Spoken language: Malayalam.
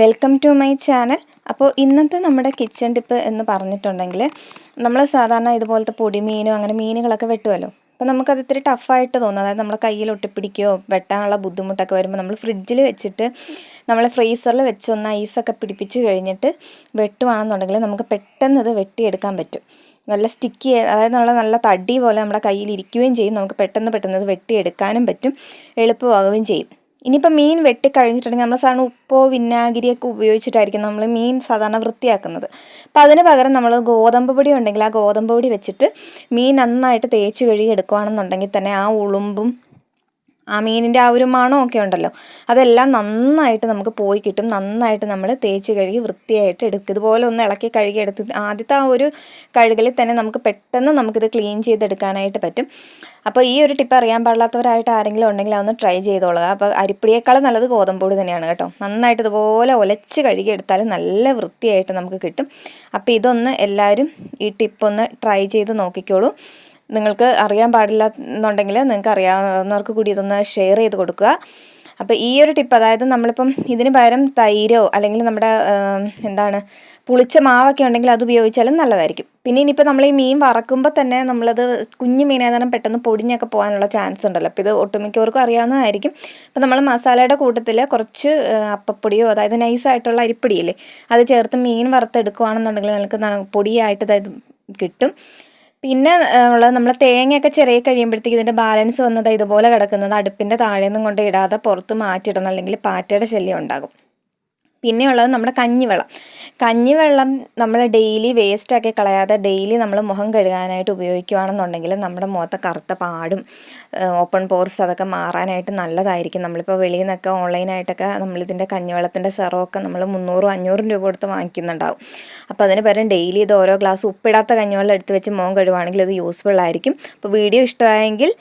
വെൽക്കം ടു മൈ ചാനൽ അപ്പോൾ ഇന്നത്തെ നമ്മുടെ കിച്ചൺ ടിപ്പ് എന്ന് പറഞ്ഞിട്ടുണ്ടെങ്കിൽ നമ്മൾ സാധാരണ ഇതുപോലത്തെ പൊടിമീനോ അങ്ങനെ മീനുകളൊക്കെ വെട്ടുമല്ലോ അപ്പോൾ നമുക്കത് ഇത്തിരി ടഫായിട്ട് തോന്നും. അതായത് നമ്മളെ കയ്യിൽ ഒട്ടിപ്പിടിക്കുകയോ വെട്ടാനുള്ള ബുദ്ധിമുട്ടൊക്കെ വരുമ്പോൾ നമ്മൾ ഫ്രിഡ്ജിൽ വെച്ചിട്ട് നമ്മൾ ഫ്രീസറിൽ വെച്ച് ഒന്ന് ഐസൊക്കെ പിടിപ്പിച്ച് കഴിഞ്ഞിട്ട് വെട്ടുവാണെന്നുണ്ടെങ്കിൽ നമുക്ക് പെട്ടെന്ന് ഇത് വെട്ടിയെടുക്കാൻ പറ്റും. നല്ല സ്റ്റിക്കി അതായത് നമ്മൾ നല്ല തടി പോലെ നമ്മുടെ കയ്യിൽ ഇരിക്കുകയും ചെയ്യും. നമുക്ക് പെട്ടെന്ന് പെട്ടെന്ന് ഇത് വെട്ടിയെടുക്കാനും പറ്റും. എളുപ്പമാകുകയും ചെയ്യും. ഇനിയിപ്പോൾ മീൻ വെട്ടി വെട്ടിക്കഴിഞ്ഞിട്ടുണ്ടെങ്കിൽ നമ്മൾ സാധാരണ ഉപ്പോ വിനാഗിരിയൊക്കെ ഉപയോഗിച്ചിട്ടായിരിക്കും നമ്മൾ മീൻ സാധാരണ വൃത്തിയാക്കുന്നത്. അപ്പോൾ അതിന് പകരം നമ്മൾ ഗോതമ്പ് പൊടി ഉണ്ടെങ്കിൽ ആ ഗോതമ്പ് പൊടി വെച്ചിട്ട് മീൻ നന്നായിട്ട് തേച്ച് കഴുകി എടുക്കുകയാണെന്നുണ്ടെങ്കിൽ തന്നെ ആ ഉളുമ്പും ആ മീനിന്റെ ആ ഒരു മണമൊക്കെ ഉണ്ടല്ലോ. അതെല്ലാം നന്നായിട്ട് നമുക്ക് പോയി കിട്ടും. നന്നായിട്ട് നമ്മൾ തേച്ച് കഴുകി വൃത്തിയായിട്ട് എടുക്കുക ഇതുപോലെ ഒന്ന് ഇളക്കി കഴുകി എടുത്ത് ആദ്യത്തെ ആ ഒരു കഴുകലിൽ തന്നെ നമുക്ക് പെട്ടെന്ന് നമുക്കിത് ക്ലീൻ ചെയ്തെടുക്കാനായിട്ട് പറ്റും. അപ്പോൾ ഈ ഒരു ടിപ്പ് അറിയാൻ പാടില്ലാത്തവരായിട്ട് ആരെങ്കിലും ഉണ്ടെങ്കിൽ അതൊന്ന് ട്രൈ ചെയ്തോളുക. അപ്പോൾ അരിപ്പൊടിയേക്കാളും നല്ലത് ഗോതമ്പൊടി തന്നെയാണ് കേട്ടോ. നന്നായിട്ട് ഇതുപോലെ ഒലച്ച് കഴുകി എടുത്താൽ നല്ല വൃത്തിയായിട്ട് നമുക്ക് കിട്ടും. അപ്പോൾ ഇതൊന്ന് എല്ലാവരും ഈ ടിപ്പൊന്ന് ട്രൈ ചെയ്ത് നോക്കിക്കോളൂ. നിങ്ങൾക്ക് അറിയാൻ പാടില്ല എന്നുണ്ടെങ്കിൽ നിങ്ങൾക്ക് അറിയാവുന്നവർക്ക് കൂടി ഇതൊന്ന് ഷെയർ ചെയ്ത് കൊടുക്കുക. അപ്പോൾ ഈ ഒരു ടിപ്പ് അതായത് നമ്മളിപ്പം ഇതിന് പകരം തൈരോ അല്ലെങ്കിൽ നമ്മുടെ എന്താണ് പുളിച്ച മാവൊക്കെ ഉണ്ടെങ്കിൽ അത് ഉപയോഗിച്ചാലും നല്ലതായിരിക്കും. പിന്നെ ഇനിയിപ്പോൾ നമ്മൾ ഈ മീൻ വറക്കുമ്പോൾ തന്നെ നമ്മളത് കുഞ്ഞു മീനായതാണ് പെട്ടെന്ന് പൊടിഞ്ഞൊക്കെ പോകാനുള്ള ചാൻസ് ഉണ്ടല്ലോ. അപ്പോൾ ഇത് ഒട്ടുമിക്കവർക്കും അറിയാവുന്നതായിരിക്കും. അപ്പോൾ നമ്മൾ മസാലയുടെ കൂട്ടത്തിൽ കുറച്ച് അപ്പപ്പൊടിയോ അതായത് നൈസായിട്ടുള്ള അരിപ്പൊടിയില്ലേ അത് ചേർത്ത് മീൻ വറുത്തെടുക്കുകയാണെന്നുണ്ടെങ്കിൽ നമുക്ക് പൊടിയായിട്ട് അതായത് കിട്ടും. പിന്നെ ഉള്ളത് നമ്മൾ തേങ്ങയൊക്കെ ചെറിയ കഴിയുമ്പോഴത്തേക്ക് ഇതിന്റെ ബാലൻസ് വന്നത് ഇതുപോലെ കിടക്കുന്നത് അടുപ്പിന്റെ താഴെയൊന്നും കൊണ്ട് ഇടാതെ പുറത്ത് മാറ്റിയിടണം. അല്ലെങ്കിൽ പാറ്റയുടെ ശല്യം ഉണ്ടാകും. പിന്നെയുള്ളത് നമ്മുടെ കഞ്ഞിവെള്ളം. കഞ്ഞിവെള്ളം നമ്മൾ ഡെയിലി വേസ്റ്റാക്കി കളയാതെ ഡെയിലി നമ്മൾ മുഖം കഴുകാനായിട്ട് ഉപയോഗിക്കുകയാണെന്നുണ്ടെങ്കിൽ നമ്മുടെ മുഖത്തെ കറുത്ത പാടും ഓപ്പൺ പോർസ് അതൊക്കെ മാറാനായിട്ട് നല്ലതായിരിക്കും. നമ്മളിപ്പോൾ വെളിയിൽ നിന്നൊക്കെ ഓൺലൈനായിട്ടൊക്കെ നമ്മളിതിന്റെ കഞ്ഞിവെള്ളത്തിന്റെ സെറമൊക്കെ നമ്മൾ മുന്നൂറും അഞ്ഞൂറും രൂപ കൊടുത്ത് വാങ്ങിക്കുന്നുണ്ടാവും. അപ്പോൾ അതിന് പകരം ഡെയിലി ഇത് ഓരോ ഗ്ലാസ് ഉപ്പിടാത്ത കഞ്ഞിവെള്ളം എടുത്ത് വെച്ച് മുഖം കഴുകുവാണെങ്കിൽ അത് യൂസ്ഫുൾ ആയിരിക്കും. അപ്പോൾ വീഡിയോ ഇഷ്ടമായെങ്കിൽ